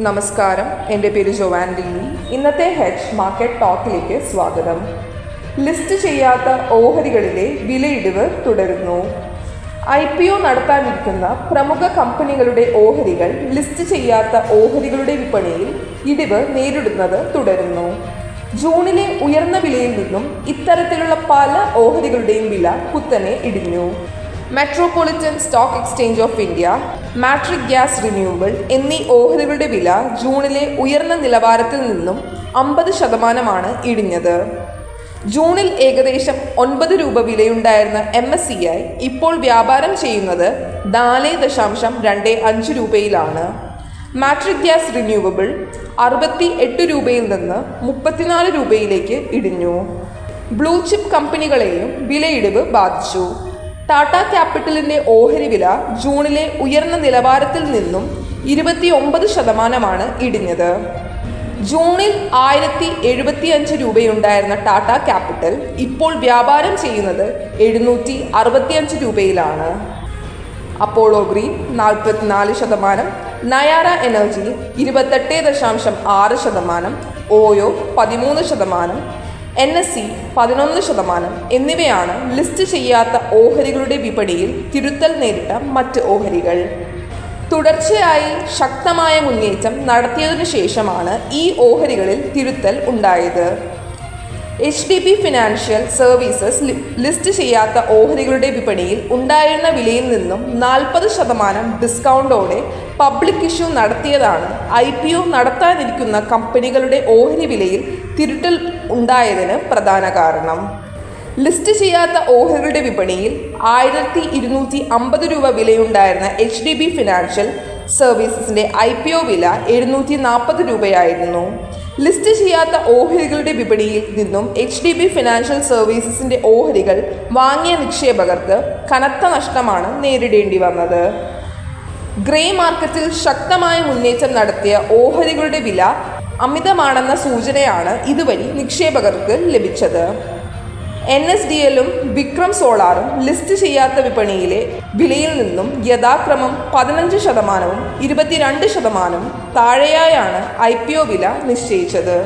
നമസ്കാരം. എന്റെ പേര് ജോവാൻ ലില്ലി ഇന്നത്തെ ഹെഡ് മാർക്കറ്റ് ടോക്കിലേക്ക് സ്വാഗതം. ലിസ്റ്റ് ചെയ്യാത്ത ഓഹരികളിലെ വിലയിടിവ് തുടരുന്നു. ഐ പി ഒ നടത്താനിരിക്കുന്ന പ്രമുഖ കമ്പനികളുടെ ഓഹരികൾ ലിസ്റ്റ് ചെയ്യാത്ത ഓഹരികളുടെ വിപണിയിൽ ഇടിവ് നേരിടുന്നത് തുടരുന്നു. ജൂണിലെ ഉയർന്ന വിലയിൽ നിന്നും ഇത്തരത്തിലുള്ള പല ഓഹരികളുടെയും വില കുത്തനെ ഇടിഞ്ഞു. Metropolitan stock exchange of India Matrix gas renewable എന്നീ ഓഹരികളുടെ വില ജൂണിലെ ഉയർന്ന നിലവാരത്തിൽ നിന്നും അമ്പത് ശതമാനമാണ് ഇടിഞ്ഞത്. ജൂണിൽ ഏകദേശം ഒൻപത് രൂപ വിലയുണ്ടായിരുന്ന എം എസ് സി ഐ ഇപ്പോൾ വ്യാപാരം ചെയ്യുന്നത് നാല് ദശാംശം രണ്ട് അഞ്ച് രൂപയിലാണ്. മാട്രിക് ഗ്യാസ് റിന്യൂവബിൾ അറുപത്തി എട്ട് രൂപയിൽ നിന്ന് മുപ്പത്തിനാല് രൂപയിലേക്ക് ഇടിഞ്ഞു. ബ്ലൂ ചിപ്പ് കമ്പനികളെയും വിലയിടിവ് ബാധിച്ചു. ടാറ്റ ക്യാപിറ്റലിന്റെ ഓഹരി വില ജൂണിലെ ഉയർന്ന നിലവാരത്തിൽ നിന്നും ഇരുപത്തി ഒമ്പത് ശതമാനമാണ് ഇടിഞ്ഞത്. ജൂണിൽ ആയിരത്തി എഴുപത്തി അഞ്ച് രൂപയുണ്ടായിരുന്ന ടാറ്റ ക്യാപിറ്റൽ ഇപ്പോൾ വ്യാപാരം ചെയ്യുന്നത് എഴുന്നൂറ്റി അറുപത്തിയഞ്ച് രൂപയിലാണ്. അപ്പോളോ ഗ്രീൻ നാൽപ്പത്തിനാല് ശതമാനം നയാര എനർജി ഇരുപത്തെട്ട് ദശാംശം ആറ് ശതമാനം ഓയോ പതിമൂന്ന് ശതമാനം എൻ എസ് സി പതിനൊന്ന് ശതമാനം എന്നിവയാണ് ലിസ്റ്റ് ചെയ്യാത്ത ഓഹരികളുടെ വിപണിയിൽ തിരുത്തൽ നേരിട്ട മറ്റ് ഓഹരികൾ. തുടർച്ചയായി ശക്തമായ മുന്നേറ്റം നടത്തിയതിനു ശേഷമാണ് ഈ ഓഹരികളിൽ തിരുത്തൽ ഉണ്ടായത്. H D B financial services list ചെയ്യാത്ത ഓഹരികളുടെ വിപണിയിൽ ഉണ്ടായിരുന്ന വിലയിൽ നിന്നും നാൽപ്പത് ശതമാനം ഡിസ്കൗണ്ടോടെ പബ്ലിക് ഇഷ്യൂ നടത്തിയതാണ് ഐ പി ഒ നടത്താനിരിക്കുന്ന കമ്പനികളുടെ ഓഹരി വിലയിൽ തിരുത്തൽ ഉണ്ടായതിന് പ്രധാന കാരണം. ലിസ്റ്റ് ചെയ്യാത്ത ഓഹരികളുടെ വിപണിയിൽ ആയിരത്തി ഇരുന്നൂറ്റി അമ്പത് രൂപ വിലയുണ്ടായിരുന്ന എച്ച് ഡി ബി ഫിനാൻഷ്യൽ സർവീസസിന്റെ ഐ പി ഒ വില എഴുന്നൂറ്റി നാൽപ്പത് രൂപയായിരുന്നു. ലിസ്റ്റ് ചെയ്യാത്ത ഓഹരികളുടെ വിപണിയിൽ നിന്നും എച്ച് ഡി ബി ഫിനാൻഷ്യൽ സർവീസസിന്റെ ഓഹരികൾ വാങ്ങിയ നിക്ഷേപകർക്ക് കനത്ത നഷ്ടമാണ് നേരിടേണ്ടി വന്നത്. ഗ്രേ മാർക്കറ്റിൽ ശക്തമായ മുന്നേറ്റം നടത്തിയ ഓഹരികളുടെ വില അമിതമാണെന്ന സൂചനയാണ് ഇതുവഴി നിക്ഷേപകർക്ക് ലഭിച്ചത്. എൻ എസ് ഡി എല്ലും വിക്രം സോളാറും ലിസ്റ്റ് ചെയ്യാത്ത വിപണിയിലെ വിലയിൽ നിന്നും യഥാക്രമം പതിനഞ്ച് ശതമാനവും ഇരുപത്തിരണ്ട് ശതമാനവും താഴെയായാണ് ഐ പി ഒ വില നിശ്ചയിച്ചത്.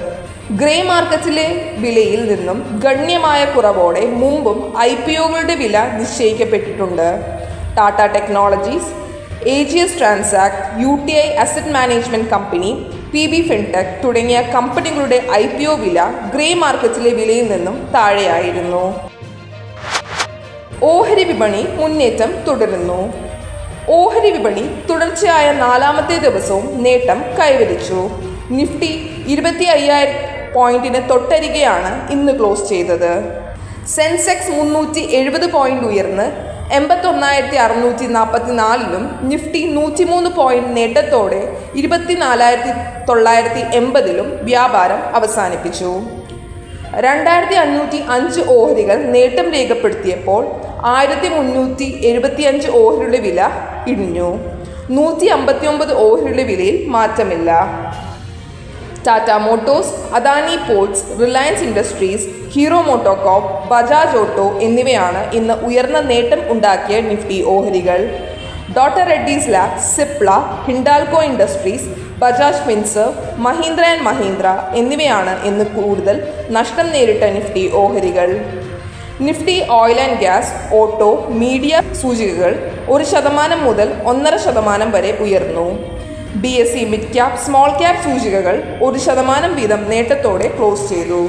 ഗ്രേ മാർക്കറ്റിലെ വിലയിൽ നിന്നും ഗണ്യമായ കുറവോടെ മുമ്പും ഐ പി ഒകളുടെ വില നിശ്ചയിക്കപ്പെട്ടിട്ടുണ്ട്. Tata technologies A G S transact U T I asset management company P B fintech തുടങ്ങിയ കമ്പനികളുടെ ഐ പി ഒ വില ഗ്രേ മാർക്കറ്റിലെ വിലയിൽ നിന്നും താഴെയായിരുന്നു. ഓഹരി വിപണി മുന്നേറ്റം തുടരുന്നു. ഓഹരി വിപണി തുടർച്ചയായ നാലാമത്തെ ദിവസവും നേട്ടം കൈവരിച്ചു. നിഫ്റ്റി ഇരുപത്തി അയ്യായിരം പോയിന്റിന് തൊട്ടരികെയാണ് ഇന്ന് ക്ലോസ് ചെയ്തത്. സെൻസെക്സ് മുന്നൂറ്റി എഴുപത് പോയിന്റ് ഉയർന്ന് എൺപത്തൊന്നായിരത്തി അറുന്നൂറ്റി നാൽപ്പത്തി നാലിലും നിഫ്റ്റി നൂറ്റിമൂന്ന് പോയിന്റ് നേട്ടത്തോടെ ഇരുപത്തിനാലായിരത്തി തൊള്ളായിരത്തി എൺപതിലും വ്യാപാരം അവസാനിപ്പിച്ചു. രണ്ടായിരത്തി അഞ്ഞൂറ്റി അഞ്ച് ഓഹരികൾ നേട്ടം രേഖപ്പെടുത്തിയപ്പോൾ ആയിരത്തി മുന്നൂറ്റി എഴുപത്തിയഞ്ച് ഓഹരിയുടെ വില ഇടിഞ്ഞു. നൂറ്റി അമ്പത്തി ഒമ്പത് ഓഹരിയുടെ വിലയിൽ മാറ്റമില്ല. Tata motors Adani ports Reliance Industries Hero MotoCorp Bajaj auto എന്നിവയാണ് ഇന്ന് ഉയർന്ന നേട്ടം ഉണ്ടാക്കിയ നിഫ്റ്റി ഓഹരികൾ. Doctor Reddy's lab Cipla Hindalco industries Bajaj Finserv Mahindra and Mahindra എന്നിവയാണ് ഇന്ന് കൂടുതൽ നഷ്ടം നേരിട്ട നിഫ്റ്റി ഓഹരികൾ. Nifty oil and gas auto media സൂചികകൾ ഒരു ശതമാനം മുതൽ ഒന്നര ശതമാനം വരെ ഉയർന്നു. B S C mid cap small cap സൂചികകൾ ഒരു ശതമാനം വീതം നേട്ടത്തോടെ ക്ലോസ് ചെയ്തു.